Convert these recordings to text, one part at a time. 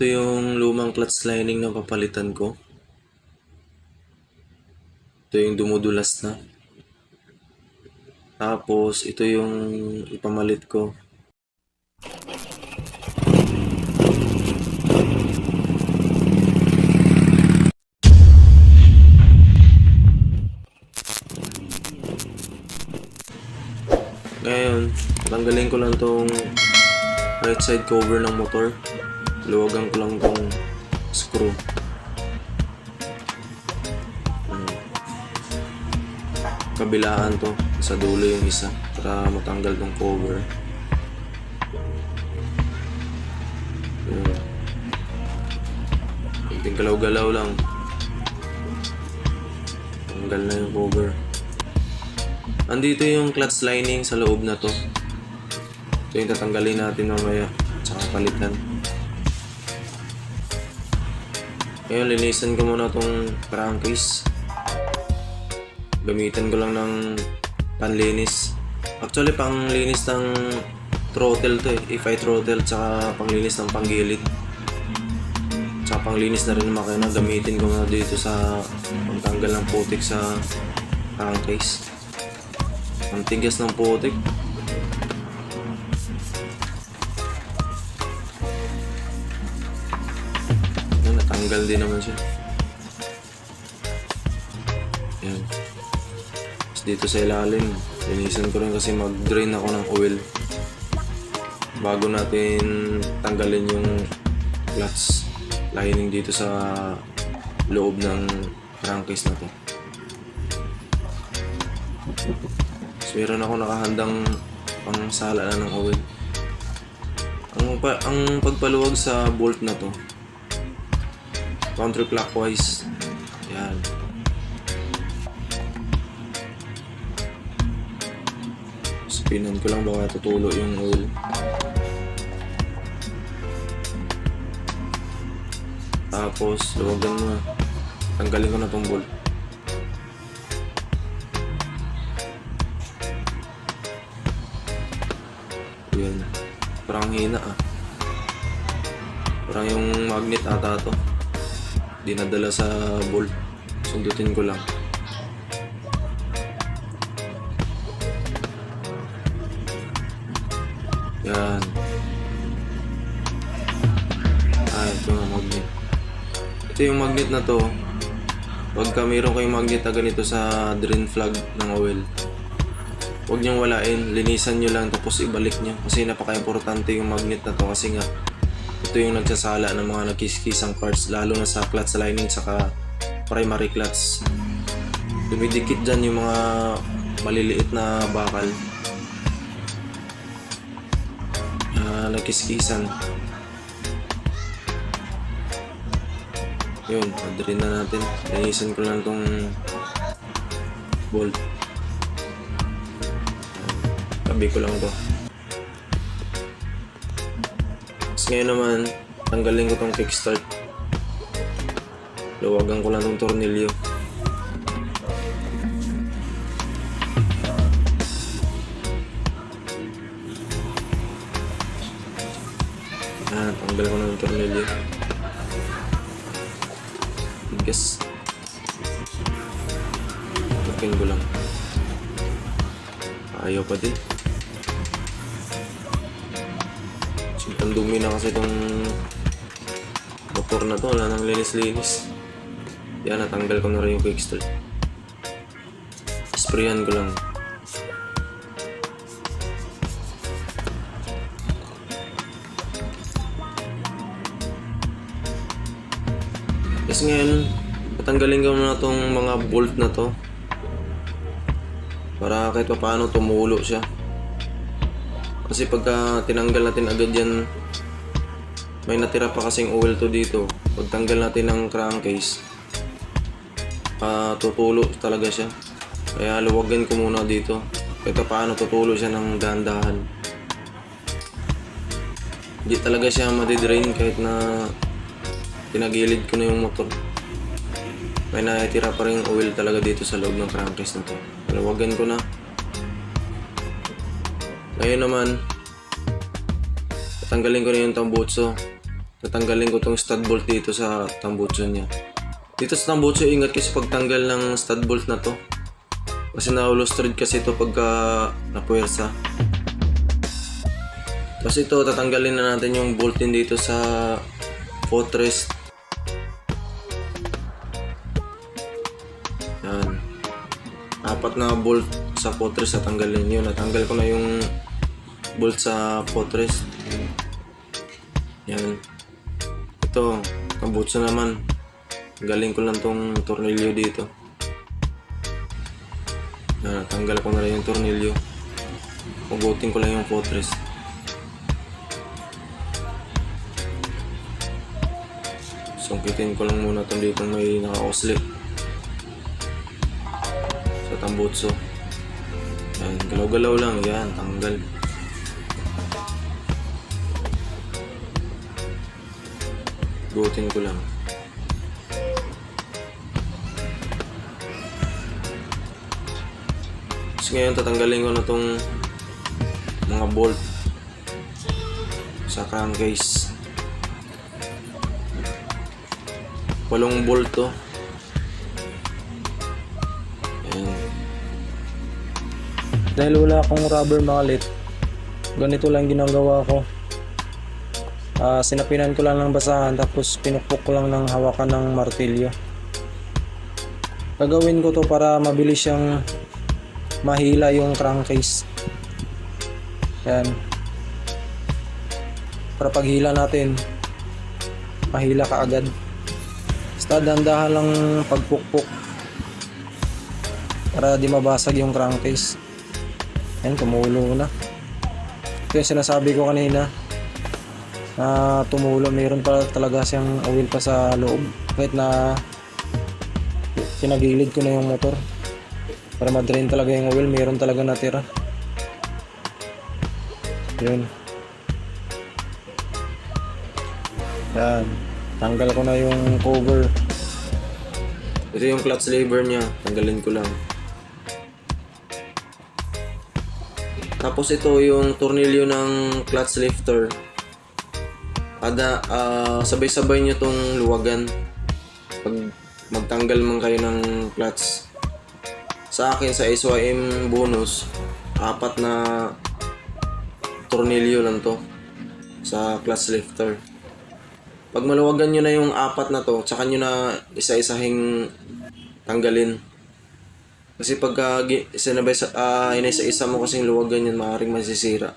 Ito yung lumang clutch lining na papalitan ko. Ito yung dumudulas na. Tapos, ito yung ipamalit ko. Ngayon, tanggalin ko lang tong right side cover ng motor. Luwagan ko lang tong screw. Kabilaan to. Sa dulo yung isa. Para matanggal tong cover. Ayan. Kunting galaw-galaw lang. Tanggal na yung cover. Andito yung clutch lining sa loob na to. Ito yung tatanggalin natin mamaya. Tsaka palitan. Ngayon, linisan ko muna tong crankcase. Gamitan ko lang ng panlinis. Actually, panglinis ng throttle to eh. If I throttle, tsaka panglinis ng panggilid. Tsaka panglinis na rin ng makina. Gamitin ko na dito sa pagtanggal ng putik sa crankcase. Ang tigas ng putik. Ayan, natanggal din naman siya. Ayan. Tapos dito sa ilalim, linisan ko rin kasi mag-drain ako ng oil. Bago natin tanggalin yung clutch lining dito sa loob ng crankcase na to. So, meron ako nakahandang pangsala na ng oil. Ang, pa, ang pagpaluwag sa bolt na to, counterclockwise. Yan. Spinan ko lang baka tutulo yung oil. Tapos, luwagan mo na. Tanggalin ko na tong bolt. Yun. Parang hina ah. Parang yung magnet ata to. Dinadala sa bolt. Sundutin ko lang. Yan. Ah, ito nga magnet. Ito yung magnet na to. Pagka mayroon kayong magnet na ganito sa drain flag ng oil, huwag niyong walain, linisan niyo lang tapos ibalik niyo kasi napaka-importante yung magnet na to kasi nga ito yung nagsasala ng mga nagkiskisang parts lalo na sa clutch lining saka primary clutch. Dumidikit dyan yung mga maliliit na bakal na nagkiskisan. Yun, adrin na natin. Linisan ko lang tong bolt. Tabi ko lang to. Ngayon naman, tanggalin ko tong kickstart. Luwagan ko lang tong tornilyo. Yan, natanggal ko na rin yung kickstart. Sprayan ko lang. Tapos ngayon, patanggalin ko na tong mga bolt na to. Para kahit pa paano tumulo siya. Kasi pagka tinanggal natin agad yan, may natira pa kasing oil to dito. Pag tanggal natin ng crankcase, ah tutulo talaga siya. Kaya luwagan ko muna dito. Pa paano tutulo siya ng dahan-dahan. Hindi talaga siya madidrain kahit na tinagilid ko na yung motor. May natira pa rin oil talaga dito sa loob ng crankcase na to. Luwagan ko na. Ngayon naman, tatanggalin ko na yung tambutso. tatanggalin ko tong stud bolt dito sa tambutso niya. Dito sa tambutso, ingat kasi pagtanggal ng stud bolt na to. Kasi na-lustrad kasi ito pagka napuwersa. Tapos ito, tatanggalin na natin yung bolt din dito sa footrest. Yan. Apat na bolt sa footrest tatanggalin yun. Natanggal ko na yung bolt sa footrest. Yan. Ito, tambutso naman. Galing ko lang tong tornilyo dito. Yan, natanggal ko na rin yung tornilyo. Pugutin ko lang yung footrest. Sungkitin ko lang muna itong dito may naka-osle. Sa tambutso. Yan, galaw-galaw lang. Yan, tanggal. Gutin ko lang. Tapos ngayon tatanggalin ko na tong mga bolt sa crankcase. Walong bolt to. Ayan. Dahil wala akong rubber mallet, ganito lang ginagawa ko. Ah, sinapinan ko lang ng basahan tapos pinukpok ko lang ng hawakan ng martilyo. Gagawin ko to para mabilis siyang mahila yung crankcase. Yan. Para paghila natin, mahila ka agad. Basta dandahan lang pagpukpok para di mabasag yung crankcase. Yan, tumulo na. Ito yung sinasabi ko kanina na tumulo. Mayroon pa talaga siyang oil pa sa loob. Kahit na pinagilid ko na yung motor. Para madrain talaga yung oil, mayroon talaga natira. Yun. Yan. Tanggal ko na yung cover. Ito yung clutch lever niya. Tanggalin ko lang. Tapos ito yung tornilyo ng clutch lifter. Ada, ah, sabay-sabay nyo tong luwagan. Pag magtanggal man kayo ng clutch. Sa akin, sa SYM bonus, apat na tornilyo lang to sa clutch lifter. Pag maluwagan nyo na yung apat na to, tsaka nyo na isa-isahing tanggalin. Kasi pagka gi- sinabay sa uh, inisa-isa mo kasing luwagan yan, maaaring masisira.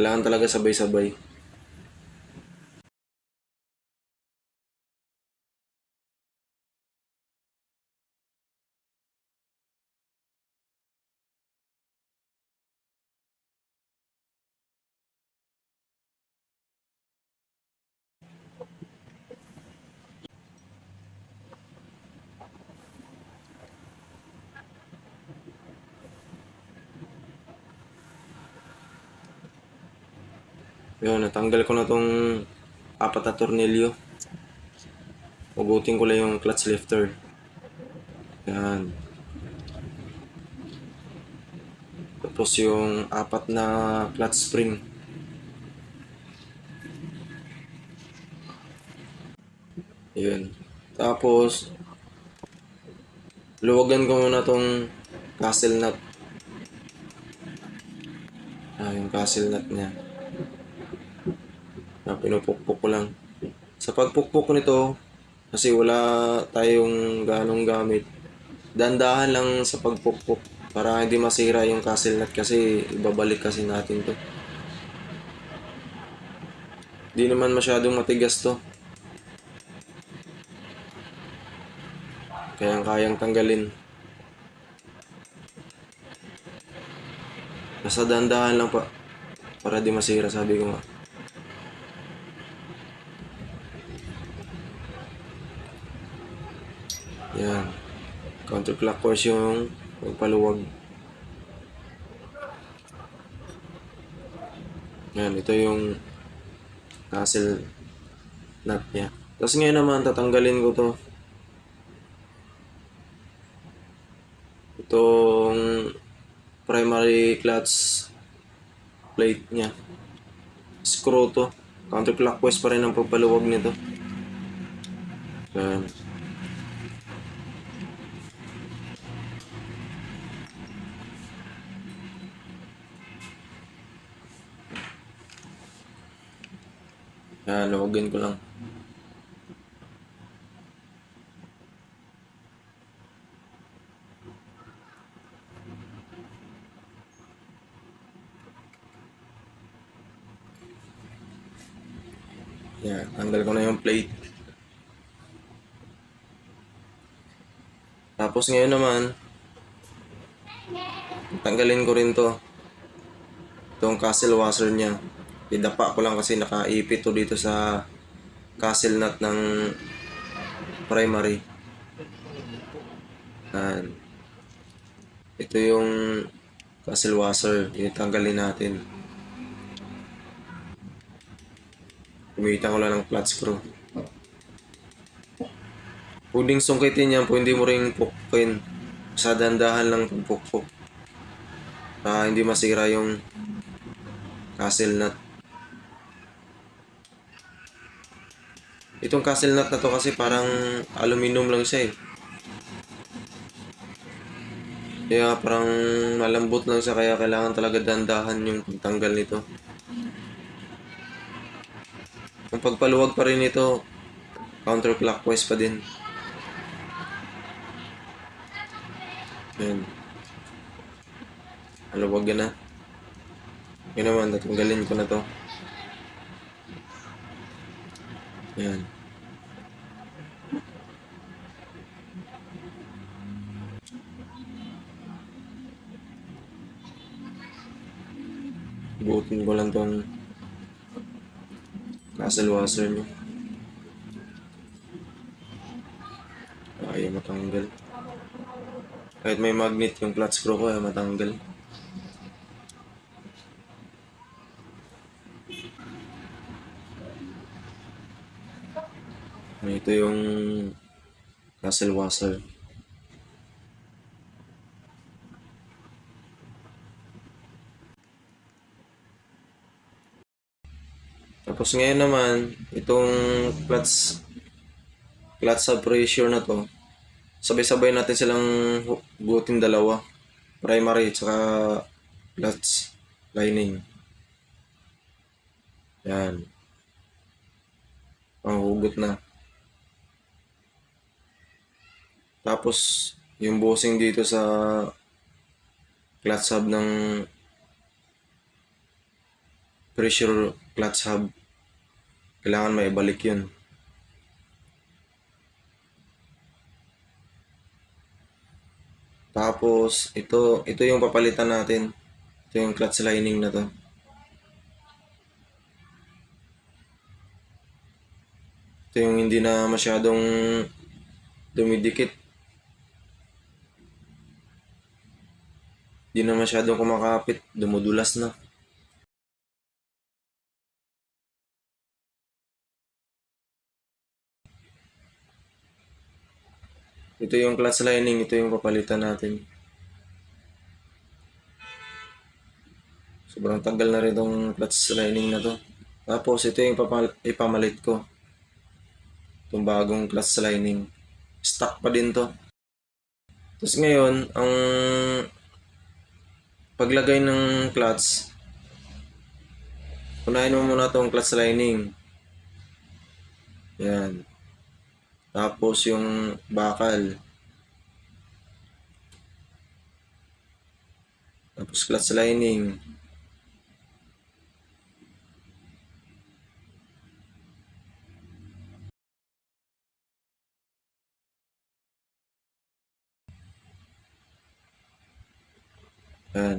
Kailangan talaga sabay-sabay. Yun, natanggal ko na tong apat na tornilyo. Ugutin ko lang yung clutch lifter. Yan. Tapos yung apat na clutch spring. Yun. Tapos, luwagan ko muna tong castle nut. Ah, yung castle nut niya na pinupukpok ko lang. Sa pagpukpok nito, kasi wala tayong ganong gamit, dandahan lang sa pagpukpok para hindi masira yung castle nut kasi ibabalik kasi natin to. Di naman masyadong matigas to. Kayang kayang tanggalin. Basta dandahan lang pa para di masira sabi ko nga. Yan. Counterclockwise yung pagpaluwag. Yan, ito yung castle nut niya. Tapos ngayon naman, tatanggalin ko to. Itong primary clutch plate niya. Screw to. Counterclockwise pa rin ang pagpaluwag nito. Yan. Yan, luwagin ko lang. Yan, tanggal ko na yung plate. Tapos ngayon naman, tanggalin ko rin to. Itong castle washer niya. Didapa ko lang kasi nakaipit to dito sa castle nut ng primary. Yan. Ito yung castle washer. Itanggalin natin. Kumita ko lang ng flat screw. Pwedeng sungkitin yan, pwede mo rin pukin. Sa dandahan lang pagpukpuk. Para hindi masira yung castle nut. Itong castle nut na to kasi parang aluminum lang siya eh. Kaya parang malambot lang siya kaya kailangan talaga dandahan yung pagtanggal nito. Ang pagpaluwag pa rin ito, counterclockwise pa din. Yan. Maluwag yan na. Yun naman, tatanggalin ko na to. Yan. Buutin ko lang tong Castle washer niya. Ayaw matanggal. Kahit may magnet yung flat screw ko, ayaw matanggal. Ito yung castle washer. Tapos ngayon naman, itong clutch clutch sub pressure na to, sabay-sabay natin silang gutin dalawa. Primary tsaka clutch lining. Yan. Panghugot na. Tapos, yung bossing dito sa clutch hub ng pressure clutch hub kailangan may balik yun. Tapos, ito, ito yung papalitan natin. Ito yung clutch lining na to. Ito yung hindi na masyadong dumidikit. Hindi na masyadong kumakapit, dumudulas na. Ito yung clutch lining, ito yung papalitan natin. Sobrang tagal na rin itong clutch lining na to. Tapos ito yung ipamalit ko. Itong bagong clutch lining. Stock pa din to. Tapos ngayon, ang paglagay ng clutch, unahin mo muna itong clutch lining. Yan. Tapos yung bakal. Tapos clutch lining. Yan.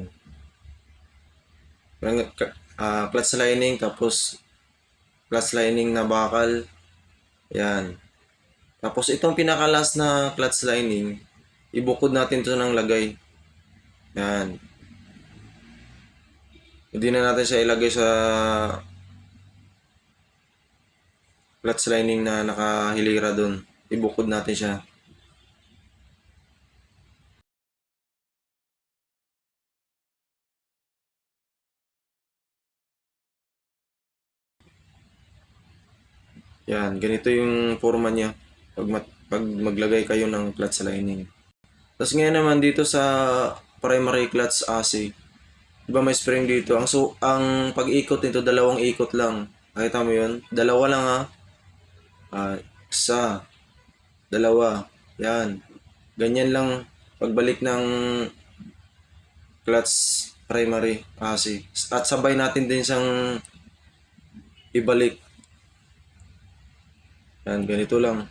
Parang, ah, clutch lining tapos clutch lining na bakal. Yan. Tapos itong pinaka-last na clutch lining, ibukod natin to ng lagay. Yan. Hindi na natin siya ilagay sa clutch lining na nakahilira doon. Ibukod natin siya. Yan, ganito yung forma niya pag, mat- pag maglagay kayo ng clutch lining. Tapos ngayon naman dito sa primary clutch AC, di ba may spring dito? Ang, so, ang pag-ikot nito, dalawang ikot lang. Nakita mo yun? Dalawa lang ha. Ah, isa, dalawa, yan. Ganyan lang pagbalik ng clutch primary AC. At sabay natin din siyang ibalik. Yan, ganito lang.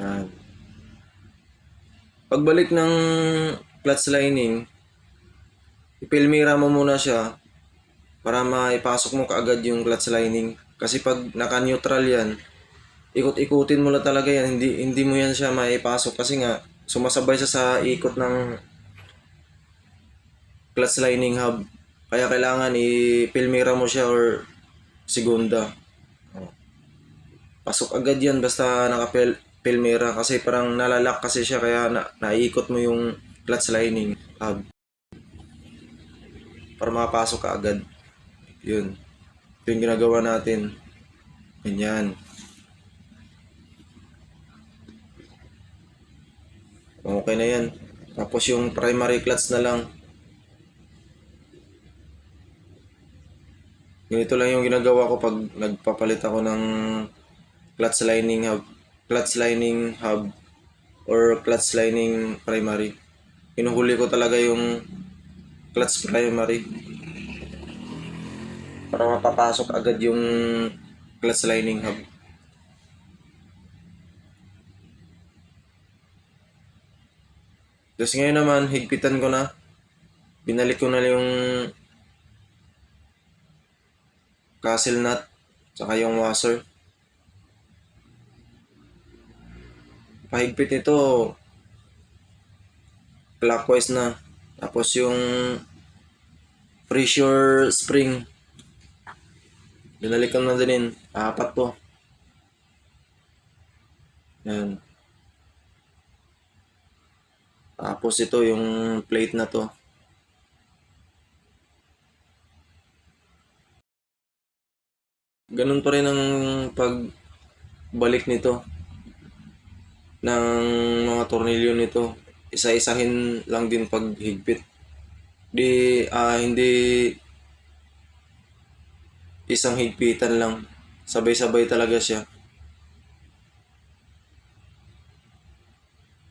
Yan. Pagbalik ng clutch lining, ipilmira mo muna siya para maipasok mo kaagad yung clutch lining. Kasi pag naka-neutral yan, ikot-ikutin mo lang talaga yan. Hindi, hindi mo yan siya maipasok kasi nga sumasabay siya sa ikot ng clutch lining hub. Kaya kailangan i-pilmira mo siya or segunda. Oh. Pasok agad yan basta naka-pilmira kasi parang nalalak kasi siya kaya na naiikot mo yung clutch lining hub. Para makapasok ka agad. Yun. Ito yung ginagawa natin. Ganyan. Okay na yan. Tapos yung primary clutch na lang. Ganito lang yung ginagawa ko pag nagpapalit ako ng clutch lining hub, clutch lining hub or clutch lining primary. Hinuhuli ko talaga yung clutch primary para mapapasok agad yung clutch lining hub. Tapos ngayon naman, higpitan ko na. Binalik ko na yung castle nut, tsaka yung washer. Pahigpit nito, clockwise na. Tapos yung pressure spring, binalikan na din. Apat po. Yan. Tapos ito yung plate na to. Ganun pa rin ang pagbalik nito ng mga tornilyo nito. Isa-isahin lang din paghigpit. Di ah, hindi isang higpitan lang. Sabay-sabay talaga siya.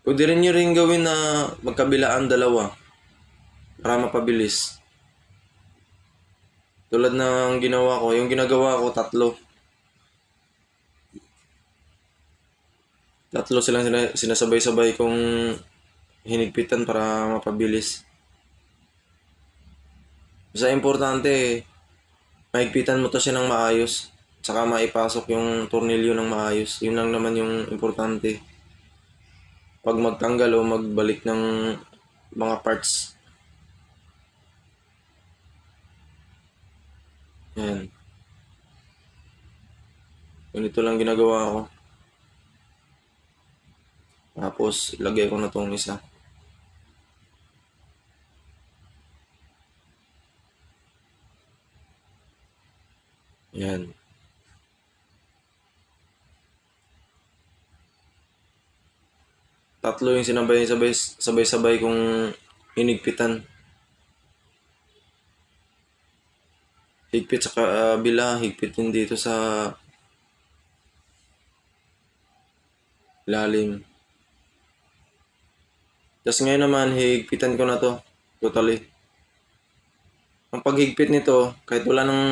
Pwede rin nyo rin gawin na magkabilaan dalawa para mapabilis. Tulad ng ginawa ko, yung ginagawa ko tatlo. Tatlo silang sina- sinasabay-sabay kong hinigpitan para mapabilis. Basta importante, mahigpitan mo to siya ng maayos. Tsaka maipasok yung tornilyo ng maayos. Yun lang naman yung importante. Pag magtanggal o magbalik ng mga parts. Yan. Ganito lang ginagawa ko. Tapos, ilagay ko na tong isa. Yan. Tatlo yung sinabay sabay sabay-sabay kong hinigpitan. Higpit sa kabila, higpit din dito sa lalim. Tapos ngayon naman, higpitan ko na to. Totally. Ang paghigpit nito, kahit wala nang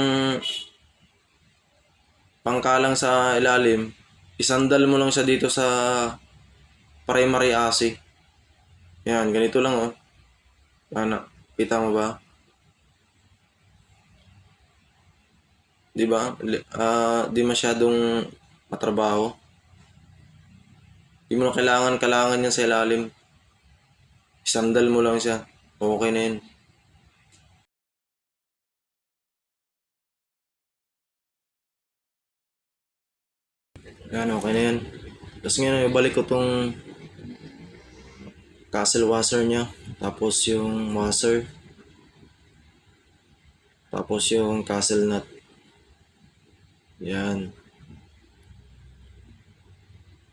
pangkalang sa ilalim, isandal mo lang siya dito sa primary AC. Yan, ganito lang oh. Ano, kita mo ba? Di ba? Ah, di masyadong matrabaho. Di mo na kailangan kailangan yan sa ilalim. Isandal mo lang siya. Okay na yun. Yan, okay na yan. Tapos ngayon, ibalik ko tong castle washer niya. Tapos yung washer. Tapos yung castle nut. Yan.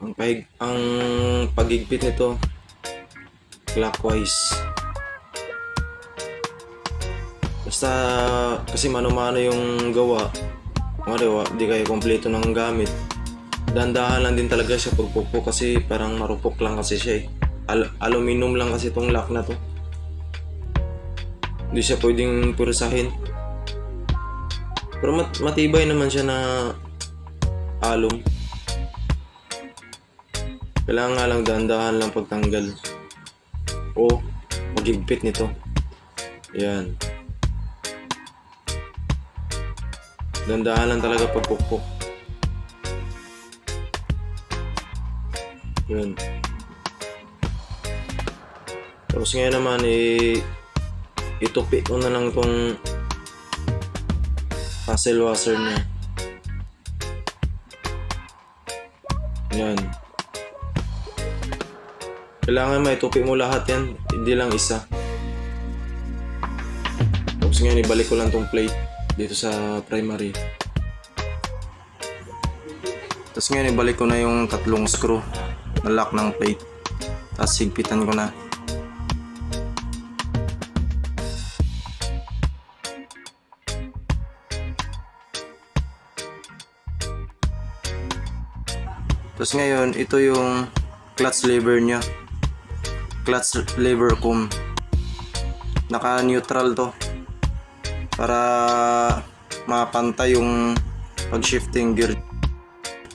Ang pahig ang pagigpit nito clockwise. Basta kasi mano-mano yung gawa. Mariwa, di kayo kompleto ng gamit. Dandahan lang din talaga siya pagpukpok kasi parang marupok lang kasi siya eh. Al- aluminum lang kasi tong lock na to. Hindi siya pwedeng pursahin. Pero mat- matibay naman siya na alum. Kailangan nga lang dahan-dahan lang pagtanggal. O magigpit nito. Yan. Dandahan lang talaga pagpukpok. Yun. Tapos ngayon naman, eh, itupi ko na lang tong puzzle washer niya. Yan. Kailangan maitupi mo lahat yan, hindi lang isa. Tapos ngayon, ibalik ko lang tong plate dito sa primary. Tapos ngayon, ibalik ko na yung tatlong screw na lock ng plate. Tapos higpitan ko na. Tapos ngayon, ito yung clutch lever niya. Clutch lever comb. Naka-neutral to. Para mapantay yung pag-shifting gear.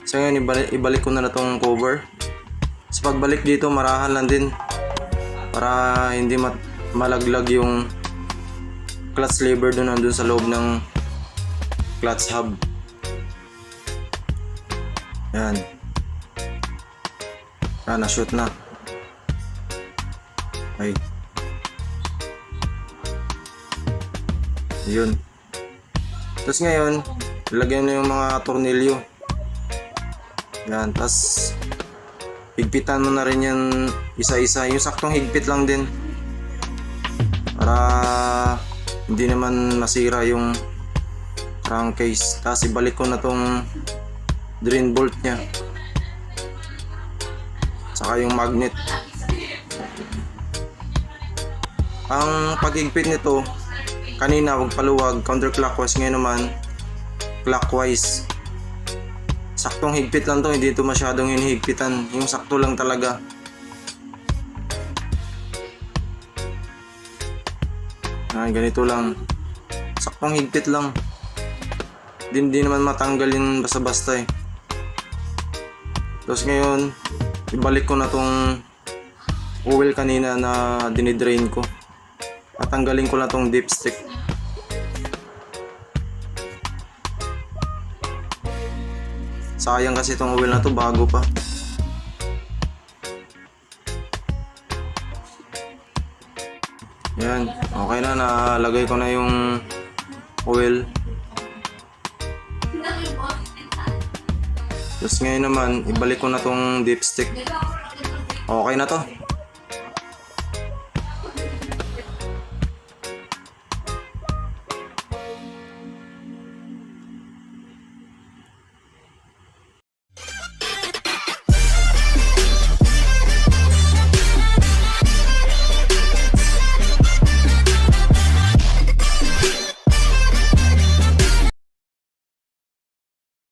So ngayon, ibalik, ibalik ko na na tong cover. Sa pagbalik dito, marahan lang din. Para hindi mat- malaglag yung clutch lever doon nandun sa loob ng clutch hub. Yan. Ah, na-shoot na. Ay. Yun. Tapos ngayon, ilagay na yung mga tornilyo. Yan, tapos higpitan mo na rin yan isa-isa. Yung saktong higpit lang din. Para hindi naman masira yung crankcase. Tapos ibalik ko na tong drain bolt niya. Saka yung magnet. Ang pagigpit nito, kanina wag paluwag, counterclockwise ngayon naman, clockwise. Saktong higpit lang to, hindi ito masyadong hinihigpitan. Yung sakto lang talaga. Ah, ganito lang. Saktong higpit lang. Hindi, hindi naman matanggal yun basta-basta eh. Tapos ngayon, ibalik ko na tong oil kanina na dinidrain ko. Tatanggalin ko na tong dipstick. Sayang kasi tong oil na to bago pa. Yan, okay na nalagay ko na yung oil. Tapos ngayon naman, ibalik ko na tong dipstick. Okay na to.